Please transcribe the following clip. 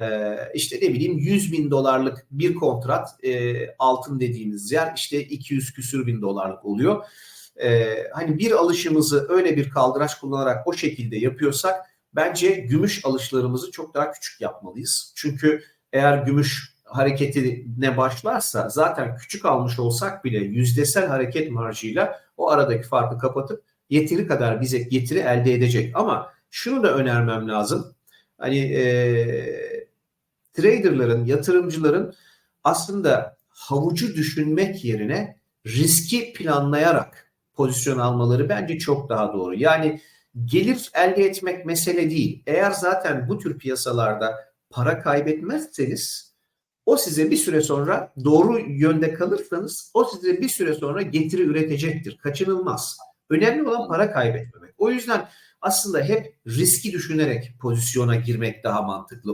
Ee, işte ne bileyim 100 bin dolarlık bir kontrat e, altın dediğimiz yer işte 200 küsür bin dolarlık oluyor. Ee, hani bir alışımızı öyle bir kaldıraç kullanarak o şekilde yapıyorsak bence gümüş alışlarımızı çok daha küçük yapmalıyız. Çünkü eğer gümüş hareketine başlarsa zaten küçük almış olsak bile yüzdesel hareket marjıyla o aradaki farkı kapatıp yeteri kadar bize getiri elde edecek. Ama şunu da önermem lazım. Hani e, traderların, yatırımcıların aslında havucu düşünmek yerine riski planlayarak pozisyon almaları bence çok daha doğru. Yani gelir elde etmek mesele değil. Eğer zaten bu tür piyasalarda para kaybetmezseniz o size bir süre sonra doğru yönde kalırsanız o size bir süre sonra getiri üretecektir. Kaçınılmaz. Önemli olan para kaybetmemek. O yüzden aslında hep riski düşünerek pozisyona girmek daha mantıklı.